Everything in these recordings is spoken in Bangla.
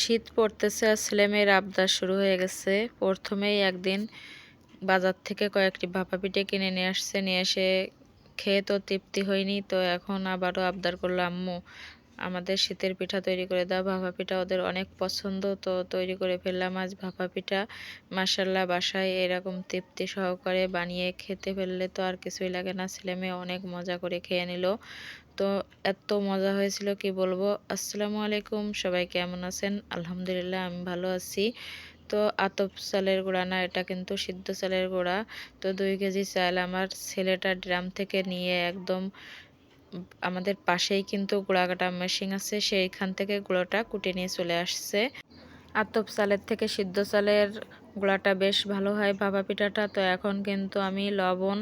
শীত পড়তেছে আর ছেলেমেয়ের আবদার শুরু হয়ে গেছে। প্রথমেই একদিন বাজার থেকে কয়েকটি ভাপা পিঠে কিনে নিয়ে আসছে। নিয়ে এসে খেয়ে তো তৃপ্তি হয়নি, তো এখন আবারও আবদার করল, আম্মু আমাদের শীতের পিঠা তৈরি করে দাও। ভাপা পিঠা ওদের অনেক পছন্দ, তো তৈরি করে ফেললাম আজ ভাপা পিঠা। মাসাল্লাহ বাসায় এরকম তৃপ্তি সহকারে বানিয়ে খেতে ফেললে তো আর কিছুই লাগে না। ছেলে মেয়ে অনেক মজা করে খেয়ে নিল। তো এত মজা হয়েছিল, কি বলব? আসসালামু আলাইকুম, সবাই কেমন আছেন? আলহামদুলিল্লাহ, আমি ভালো আছি। তো আতপ চালের গুঁড়া না, এটা কিন্তু সিদ্ধ চালের গুঁড়া। তো দুই কেজি চাল আমার ছেলেটা ড্রাম থেকে নিয়ে একদম আমাদের পাশেই কিন্তু গুঁড়া কাটা মেশিন আছে, সেইখান থেকে গুঁড়োটা কুটে নিয়ে চলে আসছে। আতপ চালের থেকে সিদ্ধ চালের গুঁড়াটা বেশ ভালো হয় ভাপা পিঠাটা। তো এখন কিন্তু আমি লবণ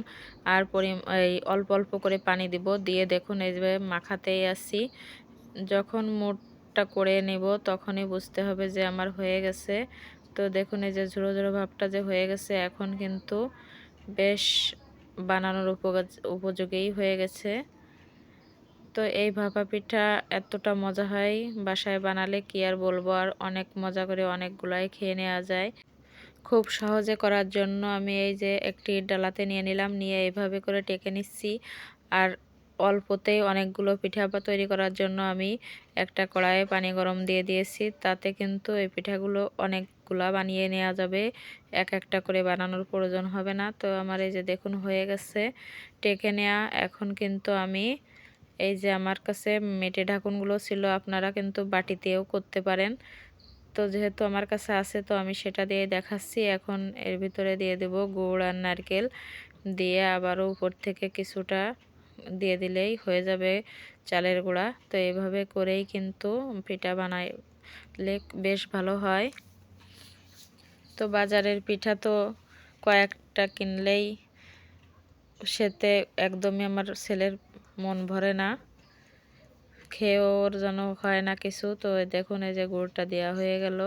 আর পরি এই অল্প অল্প করে পানি দিব। দিয়ে দেখুন, এই যে মাখাতেই আসি যখন মোটটা করে নেব, তখনই বুঝতে হবে যে আমার হয়ে গেছে। তো দেখুন, এই যে ঝোড়ো ঝোড়ো ভাবটা যে হয়ে গেছে, এখন কিন্তু বেশ বানানোর উপযোগী হয়ে গেছে। তো এই ভাপা পিঠা এতটা মজা হয় বাসায় বানালে কি আর বলব? আর অনেক মজা করে অনেকগুলাই খেয়ে নেওয়া যায়। খুব সহজে করার জন্য আমি এই যে একটি ডালাতে নিয়ে নিলাম, নিয়ে এইভাবে করে টেকে নিচ্ছি। আর অল্পতেই অনেকগুলো পিঠা তৈরি করার জন্য আমি একটা কড়াইয়ে পানি গরম দিয়ে দিয়েছি। তাতে কিন্তু এই পিঠাগুলো অনেকগুলা বানিয়ে নেওয়া যাবে। এক একটা করে বানানোর প্রয়োজন হবে না। তো আমার এই যে দেখুন হয়ে গেছে। টেকে নেওয়া এখন কিন্তু আমি এই যে আমার কাছে মেটে ঢাকুনগুলো ছিল, আপনারা কিন্তু বাটিতেও করতে পারেন। তো যেহেতু আমার কাছে আছে, তো আমি সেটা দিয়ে দেখাচ্ছি। এখন এর ভিতরে দিয়ে দেব গুড় আর নারকেল। দিয়ে আবারও উপর থেকে কিছুটা দিয়ে দিলেই হয়ে যাবে চালের গুঁড়া। তো এভাবে করেই কিন্তু পিঠা বানাইলে বেশ ভালো হয়। তো বাজারের পিঠা তো কয়েকটা কিনলেই সেতে একদমই আমার ছেলের মন ভরে না। খেয়েও ওর যেন হয় না কিছু। তো দেখুন, এই যে গুড়টা দেওয়া হয়ে গেল।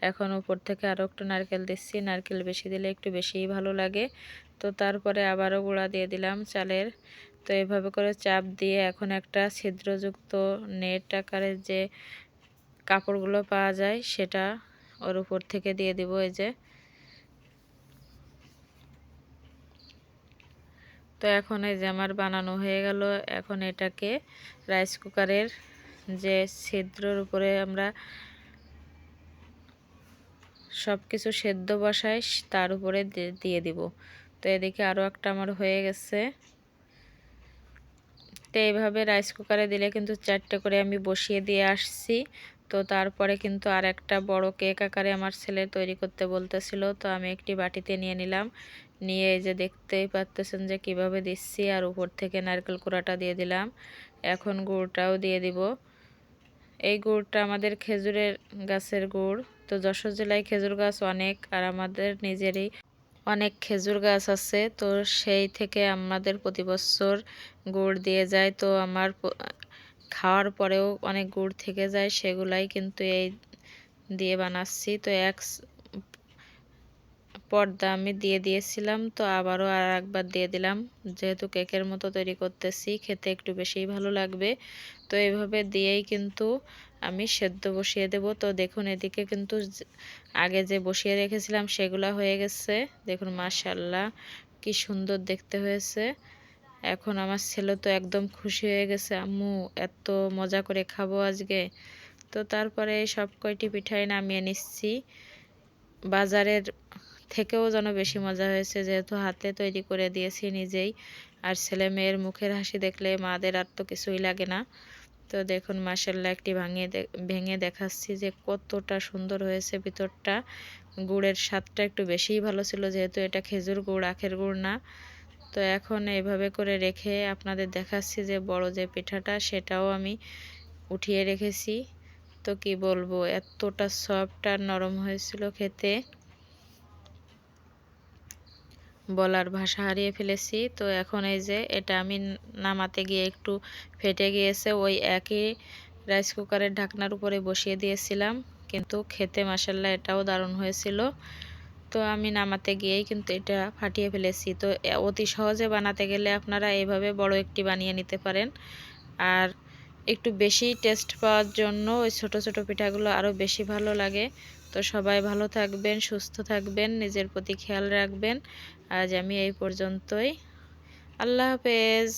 এখন উপর থেকে আরও একটু নারকেল দিচ্ছি। নারকেল বেশি দিলে একটু বেশিই ভালো লাগে। তো তারপরে আবারও গুঁড়া দিয়ে দিলাম চালের। তো এভাবে করে চাপ দিয়ে এখন একটা ছিদ্রযুক্ত নেট আকারের যে কাপড়গুলো পাওয়া যায়, সেটা ওর উপর থেকে দিয়ে দিব। এই যে তো এখন এই যে আমার বানানো হয়ে গেল। এখন এটাকে রাইস কুকারের যে ছিদ্রর উপরে আমরা সব কিছু সেদ্ধ বসাই তার উপরে দিয়ে দিব। তো এদিকে আরও একটা আমার হয়ে গেছে। তো এইভাবে রাইস কুকারে দিলে কিন্তু চারটে করে আমি বসিয়ে দিয়ে আসছি। তো তারপরে কিন্তু আর একটা বড় কেক আকারে আমার ছেলে তৈরি করতে বলতেছিল, তো আমি একটি বাটিতে নিয়ে নিলাম। নিয়ে এই যে দেখতেই পাচ্তেছেন যে কীভাবে দিচ্ছি, আর উপর থেকে নারকেল কুড়াটা দিয়ে দিলাম। এখন গুড়টাও দিয়ে দিব। এই গুড়টা আমাদের খেজুরের গাছের গুড়। তো যশোর জেলায় খেজুর গাছ অনেক, আর আমাদের নিজেরই অনেক খেজুর গাছ আছে। তো সেই থেকে আমাদের প্রতি বছর গুড় দিয়ে যায়। তো আমার খাওয়ার পরেও অনেক গুড় থেকে যায়, সেগুলাই কিন্তু এই দিয়ে বানাচ্ছি। তো এক পর্দা আমি দিয়ে দিয়েছিলাম, তো আবারও আর একবার দিয়ে দিলাম। যেহেতু কেকের মতো তৈরি করতেছি, খেতে একটু বেশিই ভালো লাগবে। তো এইভাবে দিয়েই কিন্তু আমি সেদ্ধ বসিয়ে দেব। তো দেখুন, এদিকে কিন্তু আগে যে বসিয়ে রেখেছিলাম, সেগুলা হয়ে গেছে। দেখুন মাশাল্লাহ কি সুন্দর দেখতে হয়েছে। এখন আমার ছেলে তো একদম খুশি হয়ে গেছে, আম্মু এত মজা করে খাব আজকে। তো তারপরে সব কয়টি পিঠাই নামিয়ে নিচ্ছি। বাজারের থেকেও যেন বেশি মজা হয়েছে, যেহেতু হাতে তৈরি করে দিয়েছি নিজেই। আর ছেলে মেয়ের মুখের হাসি দেখলে মাদের আর তো কিছুই লাগে না। তো দেখুন মাসাল্লাহ একটি ভাঙিয়ে ভেঙে দেখাচ্ছি যে কতটা সুন্দর হয়েছে ভিতরটা। গুড়ের স্বাদটা একটু বেশিই ভালো ছিল, যেহেতু এটা খেজুর গুড়, আখের গুড় না। তো এখন এইভাবে করে রেখে আপনাদের দেখাচ্ছি যে বড় যে পিঠাটা, সেটাও আমি উঠিয়ে রেখেছি। তো কি বলব, এতটা সফট আর নরম হয়েছিল খেতে। বলার ভাষা হারিয়ে ফেলেছি। তো এখন এই যে এটা আমি নামাতে গিয়ে একটু ফেটে গিয়েছে, ওই একই রাইস কুকারের ঢাকনার উপরে বসিয়ে দিয়েছিলাম। কিন্তু খেতে মাসাল্লা এটাও দারুণ হয়েছিল। তো আমি নামাতে গিয়েই কিন্তু এটা ফাটিয়ে ফেলেছি। তো অতি সহজে বানাতে গেলে আপনারা এইভাবে বড় একটি বানিয়ে নিতে পারেন। আর একটু বেশি টেস্ট পাওয়ার জন্য ওই ছোটো ছোটো পিঠাগুলো আরও বেশি ভালো লাগে। তো সবাই ভালো থাকবেন, সুস্থ থাকবেন, নিজের প্রতি খেয়াল রাখবেন। আজ আমি এই পর্যন্তই। আল্লাহ হাফেজ।